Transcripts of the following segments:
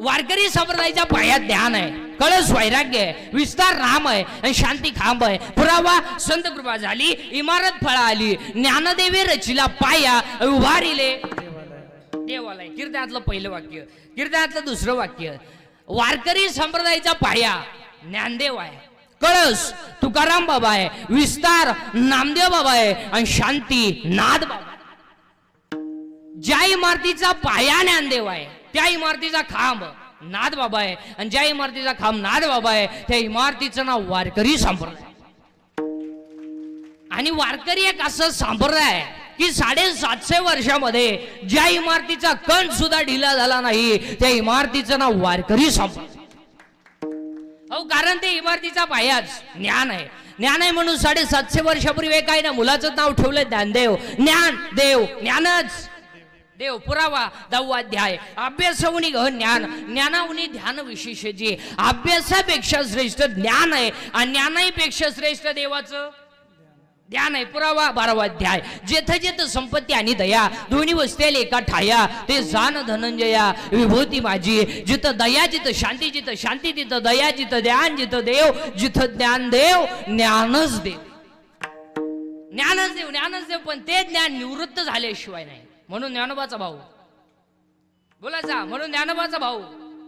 वारकरी संप्रदायाच्या पायात ध्यान आहे. कळस वैराग्य आहे विस्तार राम आहे आणि शांती खांब आहे. पुरावा संत कृपा झाली इमारत फळा आली ज्ञानदेवी रचिला पाया उभारिले. देवालय कीर्तनातलं पहिलं वाक्य कीर्तनातलं दुसरं वाक्य. वारकरी संप्रदायाचा पाया ज्ञानदेव आहे. कळस तुकाराम बाबा आहे. विस्तार नामदेव बाबा आहे. आणि शांती नाद बाबा. ज्या इमारतीचा पाया ज्ञानदेव आहे त्या इमारतीचा खांब नाद बाबा आहे. आणि ज्या इमारतीचा खांब नाद बाबा आहे त्या इमारतीचं नाव वारकरी संप्रदाय. आणि वारकरी एक असं संप्रदाय आहे की साडेसातशे वर्षामध्ये ज्या इमारतीचा कण सुद्धा ढिला झाला नाही त्या इमारतीचं नाव वारकरी संप्रदाय. अहो कारण ते इमारतीचा पायाच ज्ञान आहे. ज्ञान आहे म्हणून साडेसातशे वर्षापूर्वी काय ना मुलाचं नाव ठेवलं ज्ञानदेव. ज्ञान देव ज्ञानच. देव पुरावा दहावा अध्याय. अभ्यासाहुनी घ ज्ञान. ज्ञानाहुनी ध्यान विशेषची अभ्यासापेक्षा श्रेष्ठ ज्ञान आहे. आणि ज्ञानाहीपेक्षा श्रेष्ठ देवाचं? ध्यान आहे. पुरावा बारावा अध्याय. जेथ जेथ संपत्ती आणि दया दोन्ही वस्त्याला एका ठाया ते जाण धनंजया. विभूती माझी. जिथं दया जिथं शांती जिथं शांती तिथं दया जिथं ध्यान जिथं देव जिथं ज्ञान देव ज्ञानच देव. ज्ञानच देव ज्ञानच देव. पण ते ज्ञान निवृत्त झाल्याशिवाय नाही. म्हणून ज्ञानोबाचा भाऊ. बोलायचा म्हणून ज्ञानोबाचा भाऊ.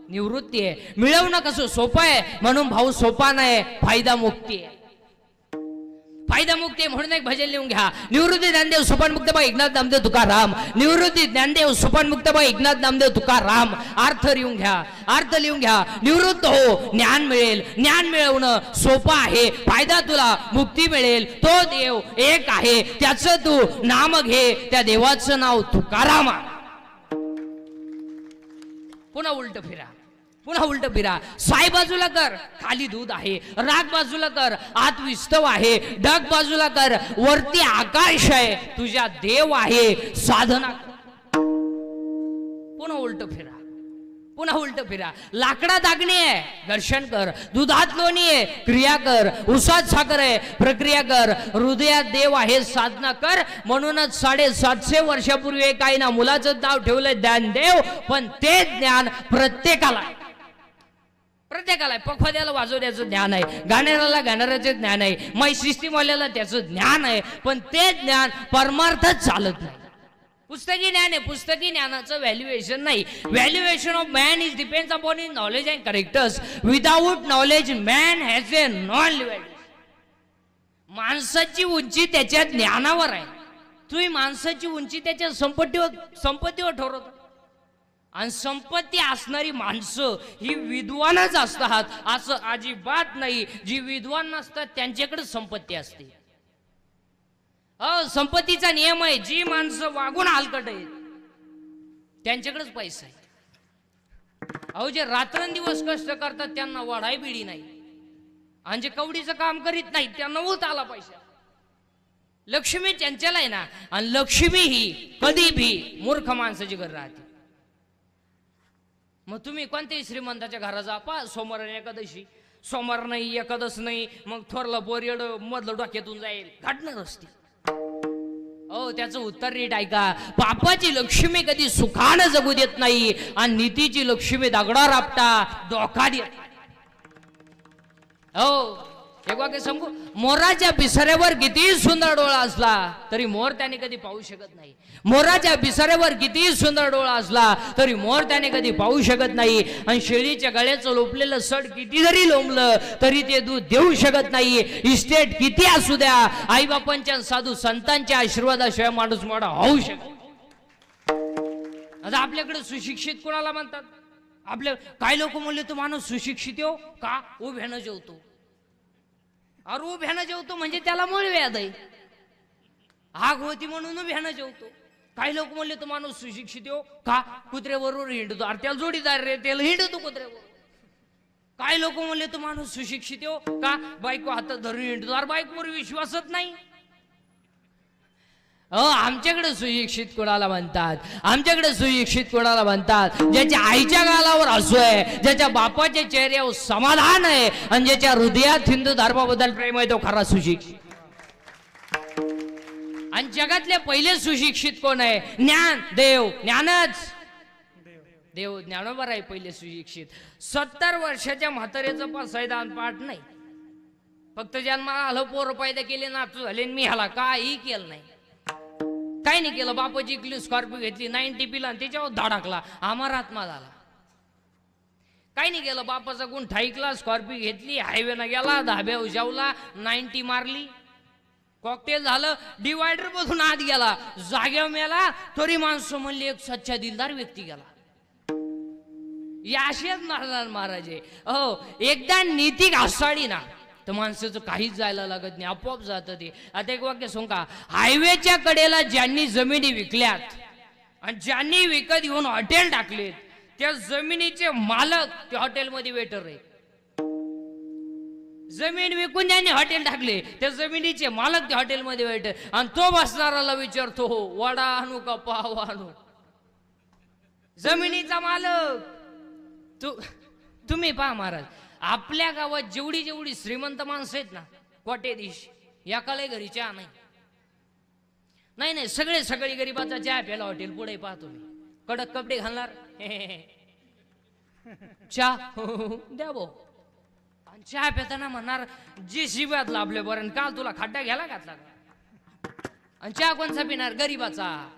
निवृत्ती आहे. मिळवणं कसं सोपं आहे? म्हणून भाऊ सोपा नाही फायदा मुक्ती आहे. फायदा मुक्त म्हणून एक भजन लिहून घ्या. निवृत्ती ज्ञानदेव सुपन मुक्त बा एकनाथ नामदेव तुकाराम. निवृत्ती ज्ञानदेव सुपन मुक्त बा एकनाथ नामदेव तुकाराम. अर्थ लिहून घ्या. अर्थ लिहून घ्या. निवृत्त हो ज्ञान मिळेल. ज्ञान मिळवणं सोपं आहे. फायदा तुला मुक्ती मिळेल. तो देव एक आहे. त्याचं तू नाम घे. त्या देवाचं नाव तुकाराम पुन्हा उलट फिरा. पुन्हा उलट फिरा. साई बाजूला कर. खाली दूध आहे. राग बाजूला कर. आत विस्तव आहे. ढग बाजूला कर. वरती आकाश आहे. तुझ्या देव आहे. साधना पुन्हा उलट फिरा. पुन्हा उलट फिरा. लाकडा दागणी आहे. दर्शन कर. दुधात लोणी आहे. क्रिया कर. उसात साखर आहे. प्रक्रिया कर. हृदयात देव आहे. साधना कर. म्हणूनच साडेसातशे वर्षापूर्वी काही ना मुलाचं नाव ठेवलंय ज्ञान देव पण ते ज्ञान प्रत्येकाला आहे. प्रत्येकाला आहे. पखवाद्याला वाजवण्याचं ज्ञान आहे. गाण्याला गाणाऱ्याचं ज्ञान आहे. मै सिस्टीमवाल्याला त्याचं ज्ञान आहे. पण ते ज्ञान परमार्थच चालत नाही. पुस्तकी ज्ञान आहे. पुस्तकी ज्ञानाचं व्हॅल्युएशन नाही. Valuation of man is depends upon is knowledge and characters without knowledge man has a non value माणसाची उंची त्याच्या ज्ञानावर आहे. तुम्ही माणसाची उंची त्याच्या संपत्तीवर संपत्तीवर ठरवता. आणि संपत्ती असणारी माणसं ही विद्वानच असतात. असं अजिबात नाही. जी विद्वान नसतात त्यांच्याकडे संपत्ती असते. अ संपत्तीचा नियम आहे जी माणसं वागून हलकट आहेत त्यांच्याकडेच पैसा आहे. अहो जे रात्रंदिवस कष्ट करतात त्यांना वढाई बिडी नाही. आणि जे कवडीचं काम करीत नाही त्यांना उत आला पैसा. लक्ष्मी त्यांच्याला आहे ना आणि लक्ष्मी ही कधी भी मूर्ख माणसाची घर राहते. मग तुम्ही कोणत्याही श्रीमंताच्या घरा जा पा सोमवार एकादशी. सोमवार नाही एकादश नाही मग थोरलं बोरियड मधलं डोक्यातून जाईल. घडणार असते. हो त्याचं उत्तर नीट ऐका. पापाची लक्ष्मी कधी सुखानं जगू देत नाही आणि नीतीची लक्ष्मी दगडा रापटा धोका देत हो एक वाक्य सांगू? मोराच्या पिसाऱ्यावर कितीही सुंदर डोळा असला तरी मोर त्याने कधी पाहू शकत नाही. मोराच्या पिसाऱ्यावर कितीही सुंदर डोळा असला तरी मोर त्याने कधी पाहू शकत नाही. आणि शेळीच्या गळ्याचं लोपलेलं सड किती जरी लोंबलं तरी ते दूध देऊ शकत नाही. इस्टेट किती असू द्या आईबापांच्या साधू संतांच्या आशीर्वादाशिवाय माणूस मोठा होऊ शकत आता आपल्याकडे सुशिक्षित कोणाला म्हणतात? आपल्या काय लोक म्हणले तो माणूस सुशिक्षित हो? का? उभ्यानं जेवतो. अरे उभ्यानं जेवतो म्हणजे त्याला मूळ व्याध आहे. आग होती म्हणून उभ्यानं जेवतो. काही लोक म्हणले तो माणूस सुशिक्षित हो. का? कुत्र्याबरोबर हिंडतो. अरे त्याला जोडीदार रे त्याला हिंडतो कुत्र्यावर काही लोक म्हणले तो माणूस सुशिक्षित हो. का? बायको हातात धरून हिंडतो. अरे बायकोवर विश्वासच नाही. अ आमच्याकडे सुशिक्षित कोणाला म्हणतात? आमच्याकडे सुशिक्षित कोणाला म्हणतात? ज्याच्या आईच्या गालावर असू आहे ज्याच्या बापाच्या चेहऱ्यावर समाधान आहे आणि ज्याच्या हृदयात हिंदू धर्माबद्दल प्रेम आहे तो खरा सुशिक्षित. आणि जगातले पहिले सुशिक्षित कोण आहे? ज्ञान देव ज्ञानच. देव ज्ञानोबर आहे पहिले सुशिक्षित. सत्तर वर्षाच्या म्हाताऱ्याचं सैदान पाठ नाही. फक्त जन्माला आलं पोर पायदा केले नातू झाले आणि मी ह्याला काही केलं नाही. काही नाही केलं बापाची इकली स्कॉर्पिओ घेतली नाईन पिला आणि त्याच्यावर धडकला अमर आत्मा झाला. काही नाही केलं बापाचा गुण ठाईकला स्कॉर्पिओ घेतली हायवेनं गेला धाब्या उजावला नाईन्टी मारली. कॉकटेल झालं डिवायडर मधून आत गेला. जाग्या मेला तरी माणसं म्हणली एक सच्चा दिलदार व्यक्ती गेला. या असेच महाराज महाराज. आहे हो एकदा नीती घासाडी ना तर माणसाचं काहीच जायला लागत नाही आपोआप जातं ते. आता एक वाक्य सांग का? हायवेच्या कडेला ज्यांनी जमिनी विकल्यात आणि ज्यांनी विकत घेऊन हॉटेल टाकलेत त्या जमिनीचे मालक त्या हॉटेलमध्ये वेटर आहे जमीन विकून ज्यांनी हॉटेल टाकले त्या जमिनीचे मालक त्या हॉटेलमध्ये वेटर आणि तो बसणाराला विचारतो हो वडा आणू का पाव आणू? जमिनीचा मालक. तू तुम्ही पहा महाराज आपल्या गावात जेवढी जेवढी श्रीमंत माणसं आहेत ना कोटेदिश या काळे घरी चहा नाही. नाही नाही सगळे सगळे गरीबाचा चहा प्याला हॉटेल पुढे पाहतो मी. कडक कपडे घालणार? चहा? हो, द्या भाऊ. आणि चहा पिताना म्हणणार जी शिव्यात लाभले बरं काल तुला खड्डा घ्यायला घातला आणि चहा कोणचा पिणार? गरीबाचा.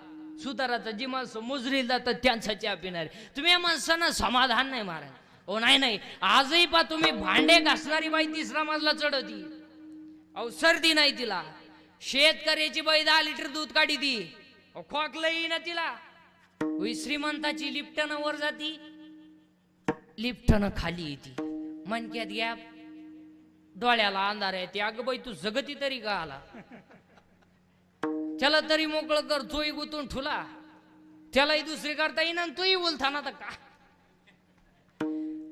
सुताराचा जी माणसं मुजरील जातात त्यांचा चहा पिणार. तुम्ही या माणसांना समाधान नाही महाराज. हो नाही नाही. आजही पा तुम्ही भांडे घासणारी बाई तिसरा मजला चढवती अहो सर्दी नाही तिला. शेतकऱ्याची बाई दहा लिटर दूध काढी ती. अहो, खोकलंही ना तिला. होई श्रीमंताची लिप्टन वर जाती. लिफ्टन खाली येते. मनक्यात गॅप डोळ्याला अंधार येते अगं बाई तू जगती तरी का आला? त्याला तरी मोकळं कर तोही गुतून ठुला. त्यालाही दुसरी करता येईन आणि तोही बोलताना तर का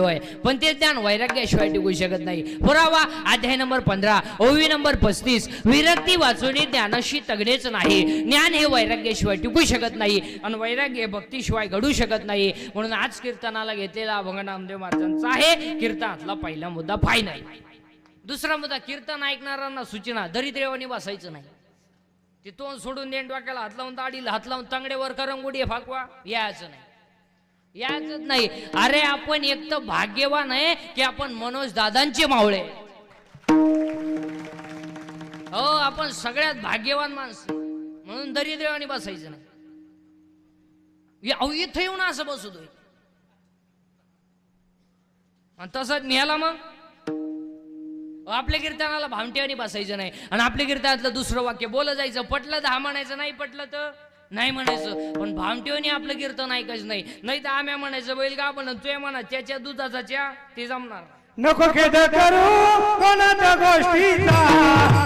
ज्ञानच पण ते ज्ञान वैराग्याशिवाय टिकू शकत नाही. पुरावा अध्याय नंबर पंधरा ओवी नंबर पस्तीस. विरक्ती वाचून ज्ञानाशी तगडेच नाही. ज्ञान हे वैराग्याशिवाय टिकू शकत नाही आणि वैराग्य हे भक्तीशिवाय घडू शकत नाही. म्हणून आज कीर्तनाला घेतलेला अभंग नामदेव महाराजांचा आहे. कीर्तनातला पहिला मुद्दा फाय नाही दुसरा मुद्दा कीर्तन ऐकणाऱ्यांना सूचना. दरिद्रेवानी बसायचं नाही. ते तोंड सोडून देण डोक्याला. हात लावून दाढीला हात लावून तांगडेवर करंगुडी फाकवा. यायचं नाही. याच नाही. अरे आपण एक तर भाग्यवान आहे की आपण मनोज दादांचे मावळे. हो आपण सगळ्यात भाग्यवान माणसं. म्हणून दरिद्रेवानी बसायचं नाही. अहो, इथं येऊन असं बसतोय आणि तसंच निघाला मग? आपल्या कीर्तनाला भामटेवानी बसायचं नाही. आणि आपल्या कीर्तनातलं दुसरं वाक्य बोल जायचं. पटलं तर हा म्हणायचं नाही पटलं तर? नाही म्हणायचं. पण भामटेवानी आपलं कीर्तन ऐकायचं नाही. नाही तर आम्ही म्हणायचं बैल का आपण तुया म्हणा त्याच्या दुधाचा च्या ते जमणार. नको खेद करू कोणाच्या गोष्टीचा.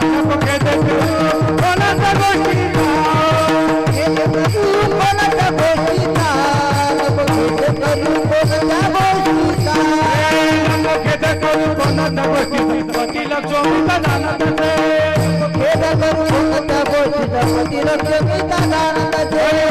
नको खेद करू कोणाच्या गोष्टीचा. ए, नको खेद करू कोणाच्या गोष्टीचा. नको खेद करू कोणाच्या गोष्टीचा. पतीला चोवीचा जाणार खेद करू कोणाच्या चोरीचा जाणत अरे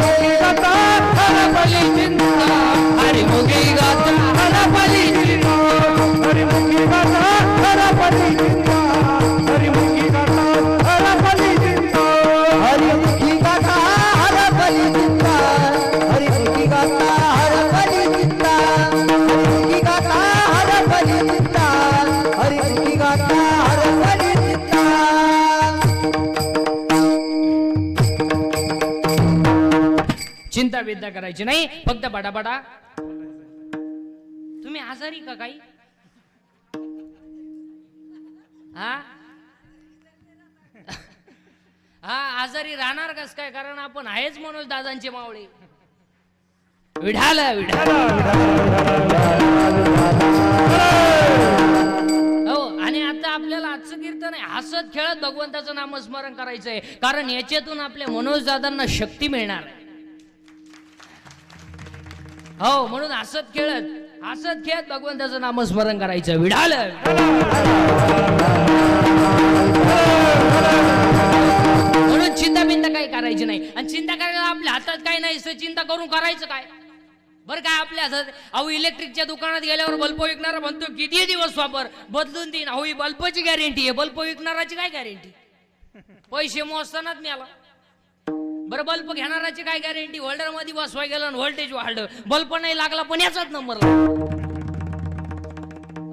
बिद्दा करायची नाही फक्त बडाबडा. तुम्ही आजारी का काही? हा? हा आजारी राहणार कस काय? कारण आपण आहेच म्हणून दादांचे मावळे. विढाल विढाल. हो आणि आता आपल्याला आजचं कीर्तन आहे. हसत खेळत भगवंताचं नामस्मरण करायचंय. कारण याच्यातून आपल्या मनोज दादांना शक्ती मिळणार. आहे हो म्हणून हसत खेळत हसत खेळत भगवंताचं नामस्मरण करायचं. विढाल म्हणून चिंता बिंता काही करायची नाही. आणि चिंता करायला आपल्या हातात काही नाही चिंता करून करायचं काय? बरं काय आपल्या हातात अहो इलेक्ट्रिकच्या दुकानात गेल्यावर बल्ब विकणारा म्हणतो किती दिवस वापर? बदलून देईन. अहो ही बल्बची गॅरंटी आहे. बल्ब विकणाराची काय गॅरंटी पैसे मोजतानाच मिळाला. बरं बल्ब घेणाराची काय गॅरंटी होल्डरमध्ये बसवाय गेलं व्होल्टेज वाढलं. बल्ब नाही लागला पण याचाच नंबर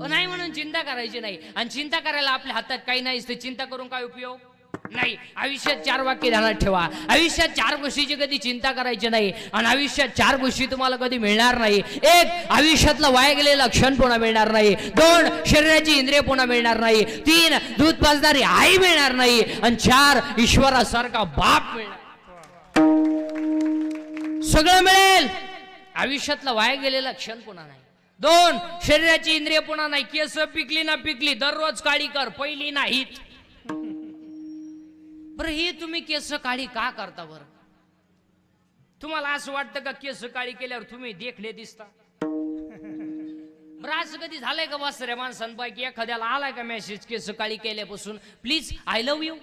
नाही म्हणून चिंता करायची नाही. आणि चिंता करायला आपल्या हातात काही नाही ते चिंता करून काय उपयोग? नाही. आयुष्यात चार वाक्य ध्यानात ठेवा. आयुष्यात चार गोष्टीची कधी चिंता करायची नाही आणि आयुष्यात चार गोष्टी तुम्हाला कधी मिळणार नाही. एक आयुष्यातला वाया गेलेला क्षण पुन्हा मिळणार नाही. दोन शरीराची इंद्रिय पुन्हा मिळणार नाही. तीन दूध पाजणारी आई मिळणार नाही. आणि चार ईश्वरासारखा बाप मिळणार सगळं मिळेल. आयुष्यातला वाया गेलेला क्षण पुन्हा नाही. दोन शरीराची इंद्रिय पुन्हा नाही. केस पिकली ना पिकली दररोज काळी कर पहिली नाहीत. बरं ही तुम्ही केस काळी का करता बरं? तुम्हाला असं वाटतं का केस काळी केल्यावर तुम्ही देखले दिसता? बरं असं कधी झालंय का बस रे माणसांपैकी? एखाद्याला आलाय का मेसेज केस काळी केल्यापासून? प्लीज आय लव्ह यू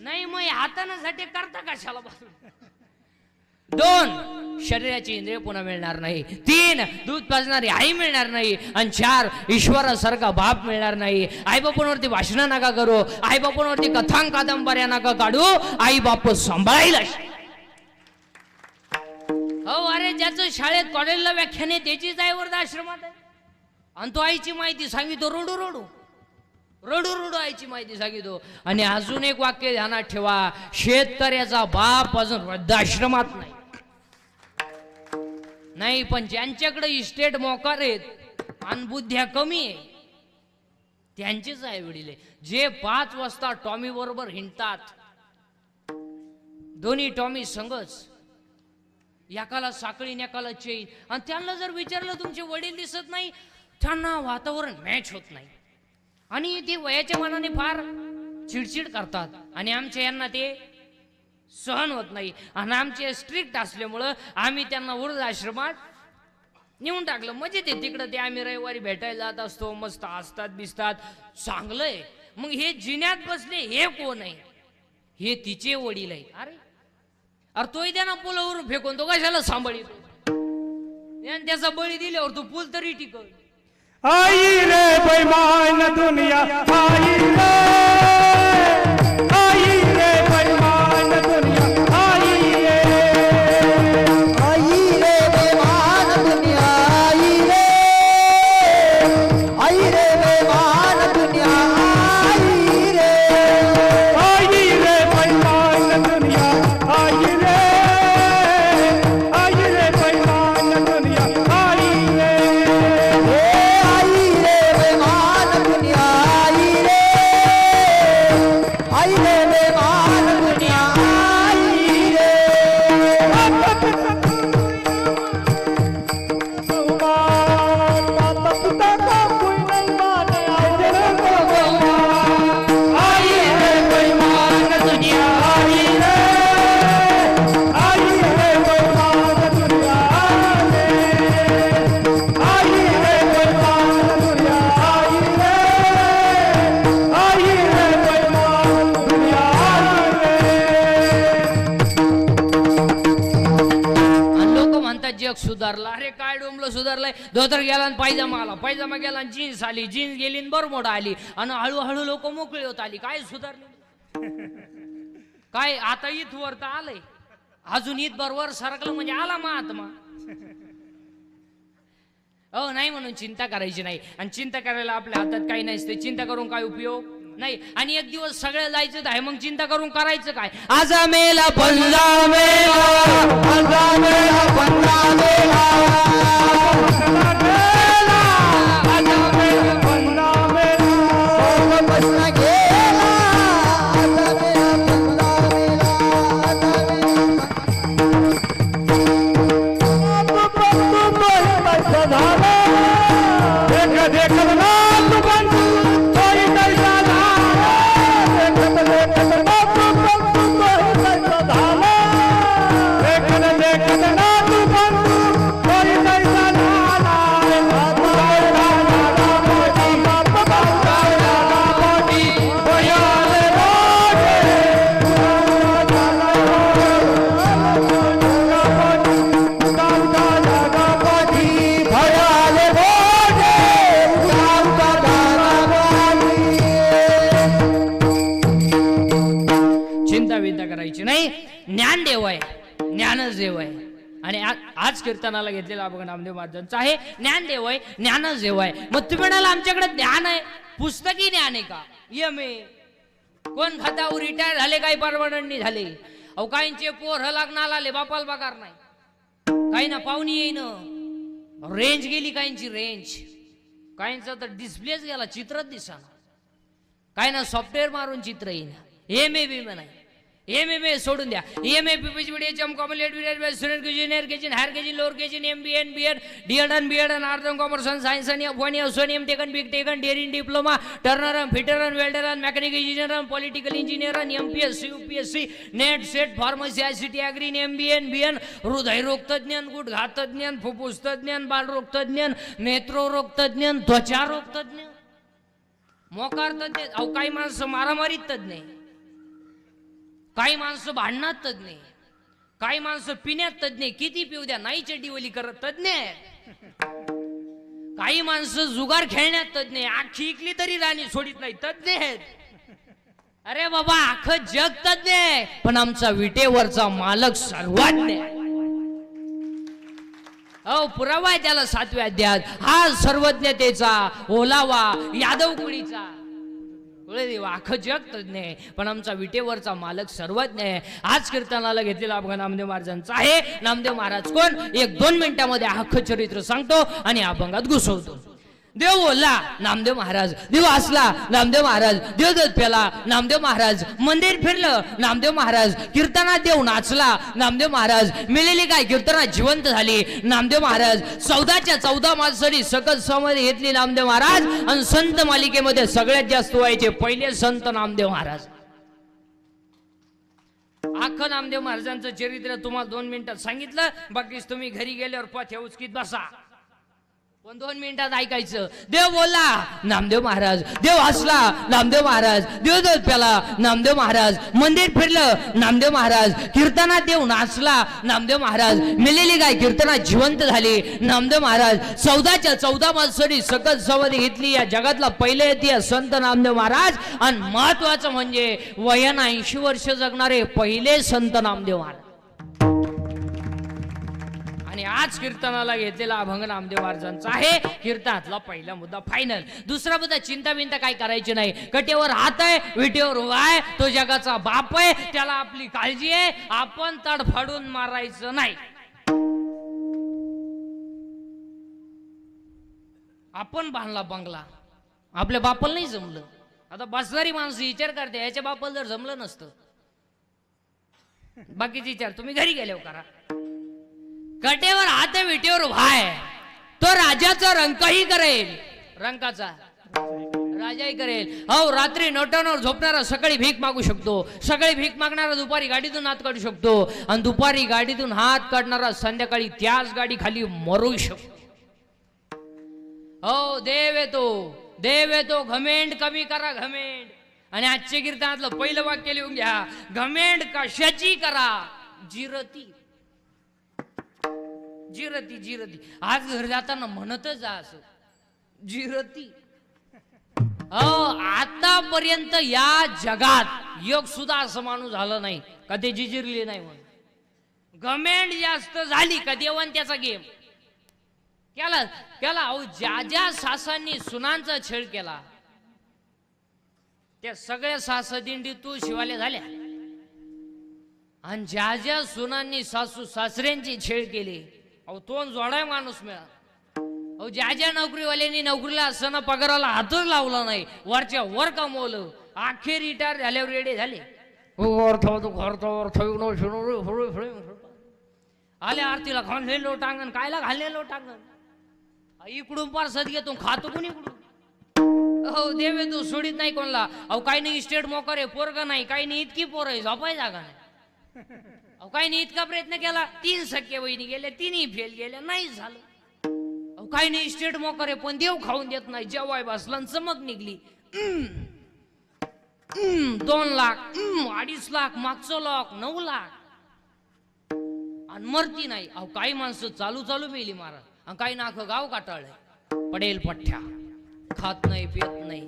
नाही मग हातानं साठी करता कशाला बसून दोन शरीराची इंद्रिय पुन्हा मिळणार नाही. तीन दूध पाजणारी आई मिळणार नाही. आणि चार ईश्वरासारखा बाप मिळणार नाही. आई बापांवरती भाषणं नका करू. आई बापांवरती कथांग कादंबऱ्या नका काढू. आई बाप सांभाळायला हो अरे ज्याचं शाळेत कॉलेजला व्याख्यान आहे त्याचीच आई वृद्धाश्रमात आहे. आणि तो आईची माहिती सांगितो रोडू रोडू. रडू रडू आईची माहिती सांगितो. आणि अजून एक वाक्य ध्यानात ठेवा शेतकऱ्याचा बाप अजून वृद्धाश्रमात नाही. नाही पण ज्यांच्याकडे इस्टेट मोकार आहेत आणि बुद्ध्या कमी आहे. त्यांचेच आहे वडील जे पाच वाजता टॉमी बरोबर हिंडतात दोन्ही टॉमी संगच. एकाला साखळी नकाला एकाला चेन आणि त्यांना जर विचारलं तुमचे वडील दिसत नाही त्यांना वातावरण मॅच होत नाही. आणि ते वयाच्या मनाने फार चिडचिड करतात. आणि आमच्या यांना ते सहन होत नाही. आणि आमचे स्ट्रिक्ट असल्यामुळं आम्ही त्यांना वृद्ध आश्रमात नेऊन टाकलं. म्हणजे ते तिकडं ते आम्ही रविवारी भेटायला जात असतो मस्त हसतात बिसतात. चांगलंय. मग हे जिन्यात बसले हे कोण आहे? हे तिचे वडील आहे अरे. अरे तोही त्यांना पुलावर फेकून तो कशाला सांभाळी त्याचा बळी दिल्यावर तू पूल तरी टिकव आई रे बैमान दुनिया आई रे. पायजामा गेला आणि जीन्स आली. जीन्स गेली आणि बरमोडा आली. आणि हळूहळू लोक मोकळी होत आली. काय सुधारले? काय आता इथवर तर आलंय. अजून ईद बरोबर सरकलं म्हणजे आला महात्मा. हो नाही म्हणून चिंता करायची नाही. आणि चिंता करायला आपल्या हातात काही नाही चिंता करून काय उपयोग? नाही. आणि एक दिवस सगळं जायचं आहे. मग चिंता करून करायचं काय? आज मेला पंजा मेला पंधरा मेला पंधरा मेला कीर्तनाला घेतलेला आपण नामदेव महाराजांचा आहे. ज्ञान देव आहे ज्ञानच देव आहे. मग तुम्ही म्हणाला आमच्याकडे ज्ञान आहे. पुस्तकी ज्ञान आहे का? एम ए कोण खात्यावर रिटायर झाले काही परवानंनी झाले? अहो काहींचे पोर लग्नाला आले बापाला पगार नाही. काही ना पाहुणी येईन. रेंज गेली काहींची रेंज. काहींचा तर डिस्प्लेच गेला चित्रच दिसा काही ना सॉफ्टवेअर मारून चित्र येईन. एम ए बी म्हणाय एम एम ए सोडून द्या M A P P D M common student K junior के हायर के lower K M B and B Ed D Ed and B Ed and art commerce and science आणि one F सोन M taken big taken daring diploma turner and fitter and welder and mechanic engineer and political engineer and M P S C U P S C NET SET pharmacy I C T agri M B and B and हृदयरोग तज्ञ गुडघा तज्ञान फुफ्फुस तज्ञ बालरोग तज्ञ नेत्ररोग तज्ञ त्वचारोग तज्ञ मोकार तज्ञ अहो काही माणसं मारामारीत तज्ञ आहे. काही माणसं भांडणात तज्ञ काही माणसं पिण्यात तज्ञ किती पिऊ द्या नाही चड्डीवली करत तज्ञ काही माणसं जुगार खेळण्यात तज्ञ आखी इकली तरी राणी सोडित नाही तज्ञ आहेत. अरे बाबा आख जग तज्ञ आहे पण आमचा विटेवरचा मालक सर्वज्ञ अहो पुरावा आहे त्याला सातव्या अध्यात हा सर्वज्ञतेचा ओलावा यादव कुणीचा? देव अख्खं जग तज्ञ आहे पण आमचा विटेवरचा मालक सर्वज्ञ आहे. आज कीर्तनाला घेतलेला अभंग नामदेव महाराजांचा आहे. नामदेव महाराज कोण? एक दोन मिनिटामध्ये अख्खं चरित्र सांगतो आणि अभंगात घुसवतो. देव बोलला नामदेव महाराज. देव असला नामदेव महाराज. देव दत पेला नामदेव महाराज. मंदिर फिरलं नामदेव महाराज. कीर्तनात देव नाचला नामदेव महाराज. मिळेली काय? कीर्तनात जिवंत झाली. नामदेव महाराज चौदाच्या चौदा माणसांनी सकल समाधी घेतली नामदेव महाराज. आणि संत मालिकेमध्ये सगळ्यात जास्त व्हायचे पहिले संत नामदेव महाराज. अख्खं नामदेव महाराजांचं चरित्र तुम्हाला दोन मिनिटात सांगितलं. बाकीच तुम्ही घरी गेल्यावर पथ्या उचकीत बसा. पण दोन मिनिटात ऐकायचं. देव बोलला नामदेव महाराज. देव हसला नामदेव महाराज. देव देव प्याला नामदेव महाराज. मंदिर फिरलं नामदेव महाराज. कीर्तनात देव नाचला नामदेव महाराज. मिलेली गाय कीर्तनात जिवंत झाली. नामदेव महाराज चौदाच्या चौदा माणसांनी सकत समाधी घेतली. या जगातला पहिले येते संत नामदेव महाराज. आणि महत्वाचं म्हणजे वयन ऐंशी वर्ष जगणारे पहिले संत नामदेव महाराज. आणि आज कीर्तनाला घेतलेला अभंग नामदेव महाराजांचा आहे. कीर्तनातला पहिला मुद्दा फायनल दुसरा मुद्दा चिंता बिंता काय करायची नाही. कटेवर हात आहे विटेवर उभा आहे तो जगाचा बाप आहे त्याला आपली काळजी आहे. आपण तडफडून मारायचं नाही. आपण बांधला बंगला. आपल्या बापाला नाही जमलं. आता बसणारी माणसं विचार करते याच्या बापाला जर जमलं नसतं. बाकीचे विचार तुम्ही घरी गेल्यावर करा. कटेवर हात विटेवर भाय तो राजाचा रंकही करेल. रंकाचा राजाही करेल. हो रात्री नोटांवर झोपणारा सकाळी भीक मागू शकतो. सकाळी भीक मागणारा दुपारी गाडीतून हात काढू शकतो. आणि दुपारी गाडीतून हात काढणारा संध्याकाळी त्याच गाडी खाली मरू शकतो. हो देव येतो. देव येतो. घमेंड कमी करा घमेंड. आणि आजच्या कीर्तनातलं पहिलं वाक्य लिहून घ्या. घमेंड कशाची करा? जिरती. जिरती जिरती. आज घर जाताना म्हणतच जा असं. जिरती. आतापर्यंत या जगात योग सुद्धा असं माणूस झालं नाही. कधी ते जिजिरले नाही म्हणून. गमेंट जास्त झाली का देवन त्याचा गेम? केला केला अहो ज्या ज्या सासांनी सुनांचा छेड केला त्या सगळ्या सासदिंडी तू शिवाल्या झाल्या. आणि ज्या ज्या सुनांनी सासू सासऱ्यांची छेड केली अहो तोंड जोडाय माणूस मिळा अहो ज्या ज्या नोकरीवाल्यांनी नोकरीला असताना पगाराला हातच लावला नाही वरच्या वर कमवलं अखेर रिटायर झाल्यावर रेडे झाले. हो, आले आरतीला घालले टांगण कायला घालले टांगण इकडून पार सद घेतो खातो कोणी इकडून? हो देवे तू सोडीत नाही कोणला. अहो काही नाही स्टेट मोकर आहे पोरग नाही काही नाही इतकी पोर आहे झोपाय जागा नाही. अहो काही नाही इतका प्रयत्न केला. तीन सख्या बहिणी गेल्या तिन्ही फेल गेल्या नाही झालं. अहो काही नाही स्टेट मोकर आहे पण देव खाऊन देत नाही. जेवाय बसला आणि चमक निघली. दोन लाख अडीच लाख मागचं लाख नऊ लाख. आणि मरती नाही. अहो काही माणसं चालू चालू मेली महाराज. आणि काही नाख गाव काटाळलंय. पडेल पठ्ठ्या. खात नाही पियत नाही.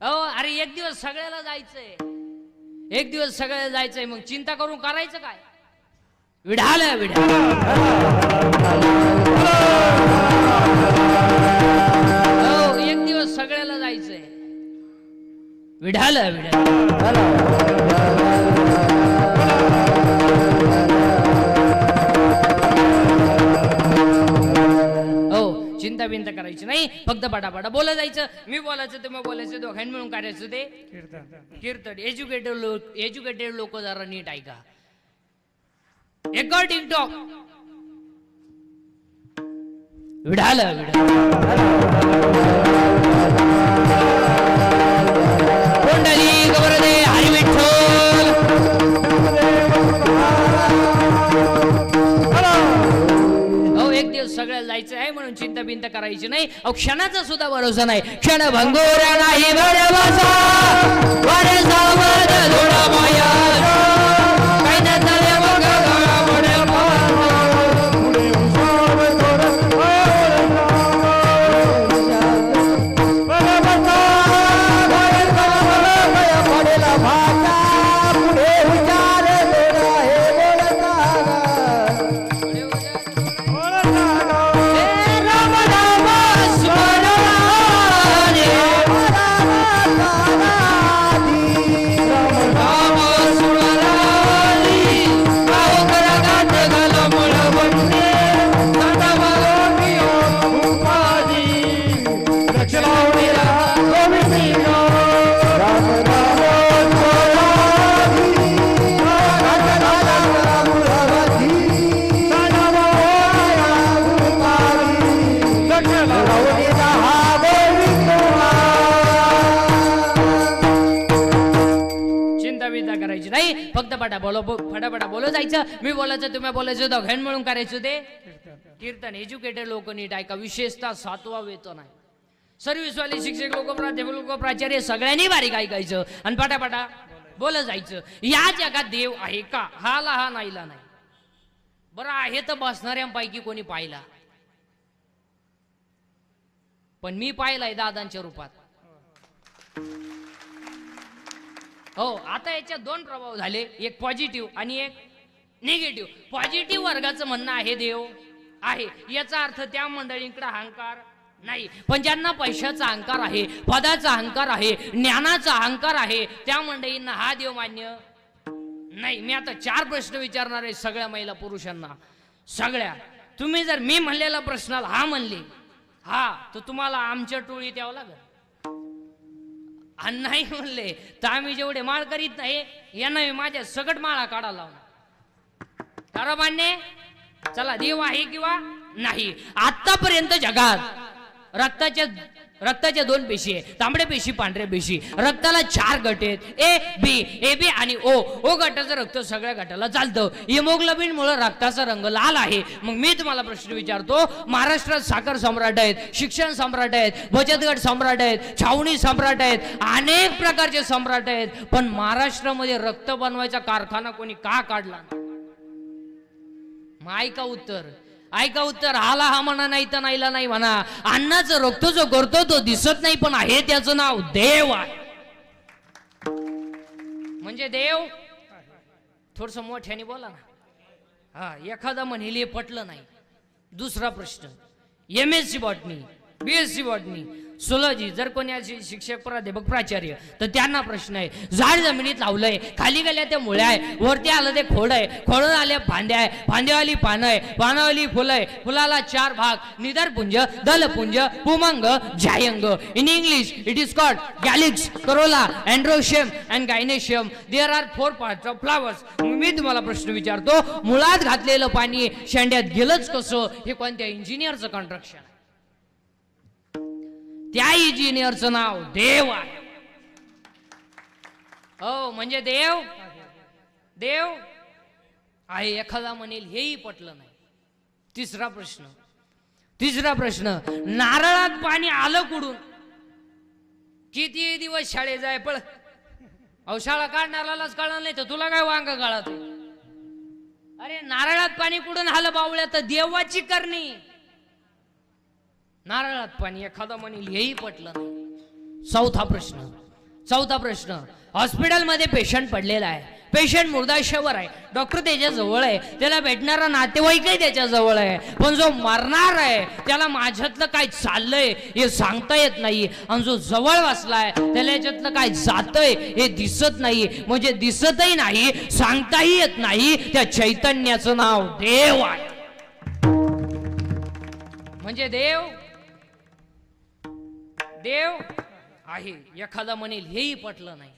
अहो अरे एक दिवस सगळ्याला जायचंय. एक दिवस सगळ्याला जायचंय मग चिंता करून करायचं काय? विढाल विढाल. हो एक दिवस सगळ्याला जायचंय. विढाल विढाल. चिंता बिंता करायची नाही. फक्त पटापटा बोला जायचं. मी बोलायचं तुम्ही बोलायचं दोघांनी मिळून करायचं ते. कीर्तन. कीर्तन एज्युकेटेड लोक एज्युकेटेड लोक जरा नीट ऐका. अकॉर्डिंग टॉक विढाल विढाल करायची नाही. अहो क्षणाचा सुद्धा भरोसा नाही. क्षण भंगोरा नाही भरवसा. फक्त पटा बोलो फटाफटा बोलो जायचं. मी बोलायचं तुम्ही बोलायचं दोघांनी मिळून करायचं ते. कीर्तन एज्युकेटेड लोक नीट ऐका. विशेषतः सातवा वेतन आहे. सर्व्हिसवाले शिक्षक लोक प्राध्यापक लोक प्राचार्य सगळ्यांनी बारीक ऐकायचं. आणि पटापटा बोल जायचं. या जगात देव आहे का? हा हा नाहीला नाही. बरं आहे तर बसणाऱ्यांपैकी कोणी पाहिला? पण मी पाहिलाय दादांच्या रूपात. हो आता याच्यात दोन प्रभाव झाले. एक पॉझिटिव्ह आणि एक निगेटिव्ह पॉझिटिव्ह वर्गाचं म्हणणं आहे देव. आहे. याचा अर्थ त्या मंडळींकडे अहंकार नाही. पण ज्यांना पैशाचा अहंकार आहे पदाचा अहंकार आहे ज्ञानाचा अहंकार आहे त्या मंडळींना हा देव मान्य नाही. मी आता चार प्रश्न विचारणार आहे सगळ्या महिला पुरुषांना. सगळ्या. तुम्ही जर मी म्हणलेल्या प्रश्नाला हा म्हणले हा तर तुम्हाला आमच्या टोळीत यावं लागेल. आणि नाही म्हणले तर आम्ही जेवढे माळ करीत नाही यांना मी माझ्या सगट माळा काढा लावणार. मान्य चला देव आहे किंवा नाही आतापर्यंत जगात रक्ताच्या रक्ताच्या दोन पेशी आहे. तांबड्या पेशी पांढऱ्या पेशी. रक्ताला चार गट आहेत. ए बी ए बी आणि ओ. ओ गटाचं रक्त सगळ्या गटाला चालतं. हिमोग्लोबिन मुळे रक्ताचा रंग लाल आहे. मग मी तुम्हाला प्रश्न विचारतो महाराष्ट्रात साखर सम्राट आहेत शिक्षण सम्राट आहेत बचत गट सम्राट आहेत छावणी सम्राट आहेत अनेक प्रकारचे सम्राट आहेत. पण महाराष्ट्रामध्ये रक्त बनवायचा कारखाना कोणी का काढला माय का उत्तर. ऐका उत्तर आला हा म्हणा नाही तर नाहीला नाही म्हणा. अन्नाचं रक्त जो करतो तो दिसत नाही पण आहे त्याचं नाव देव आहे. म्हणजे देव? थोडस मोठ्याने बोला ना. हा एखादा म्हणेल हे पटलं नाही. दुसरा प्रश्न. M S C botany BSc botany सुलजी जर कोणी शिक्षक प्राध्यापक प्राचार्य तर त्यांना प्रश्न आहे. झाड जमिनीत लावलंय खाली गेल्या ते मुळ्या आहे वरती आलं ते खोड आहे खोडून आल्या फांद्या आहे फांद्यावाली पानं आहे पानावाली फुलं आहे फुलाला चार भाग निदरपुंज दलपुंज पुमंग जायंग in English it is called calyx corolla androecium and gynoecium there are four part of flowers मी तुम्हाला प्रश्न विचारतो मुळात घातलेलं पाणी शेंड्यात गेलंच कसं? हे कोणत्या इंजिनियरचं कॉन्ट्रक्शन आहे? त्या इंजिनियरचं नाव देव आहे. हो म्हणजे देव? देव? आहे एखादा म्हणेल हेही पटलं नाही. तिसरा प्रश्न. तिसरा प्रश्न नारळात पाणी आलं कुडून किती दिवस शाळेत जाय पळ. अहो शाळा काढणारालाच कळणार नाही तर तुला काय वांग कळत? अरे नारळात पाणी कुठून आलं बावळ्या? तर देवाची करणी. नारळात पाणी एखादा म्हणेल हेही पटलं नाही. चौथा प्रश्न चौथा प्रश्न. हॉस्पिटलमध्ये पेशंट पडलेला आहे. पेशंट मुर्दाशेवर आहे. डॉक्टर त्याच्याजवळ आहे. त्याला भेटणारा नातेवाईकही त्याच्याजवळ आहे. पण जो मरणार आहे त्याला माझ्यातलं काय चाललंय हे सांगता येत नाही. आणि जो जवळ वाचलाय त्याला याच्यातलं काय जातंय हे दिसत नाही. म्हणजे दिसतही नाही सांगताही येत नाही. त्या चैतन्याचं नाव देव आहे. म्हणजे देव देव आहे. एखादा म्हणेल हेही पटलं नाही.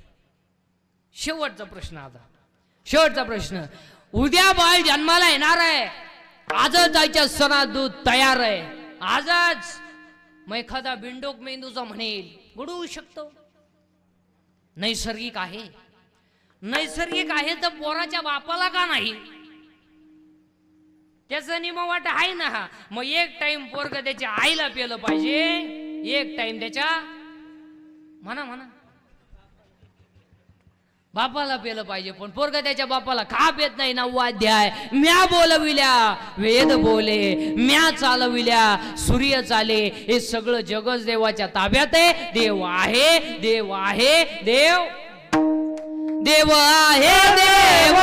शेवटचा प्रश्न आता. शेवटचा प्रश्न. उद्या बाळ जन्माला येणार आहे. आजच जायच्या सणात दूध तयार आहे. आजच मग एखादा बिंडोक मेंदूचा म्हणेल बुडवू शकतो. नैसर्गिक आहे. नैसर्गिक आहे तर पोराच्या बापाला का नाही? त्याचं निमवाट आहे ना? हा मग एक टाइम पोरग त्याच्या आईला पेलं पाहिजे. एक टाइम त्याच्या म्हणा म्हणा. बापाला पेलं पाहिजे पण पोरग त्याच्या बापाला का पेत नाही ना म्या बोलविल्या वेद बोले म्या चालविल्या सूर्य चाले हे सगळं जगच देवाच्या ताब्यात आहे. देव आहे देव आहे देव देव आहे देव.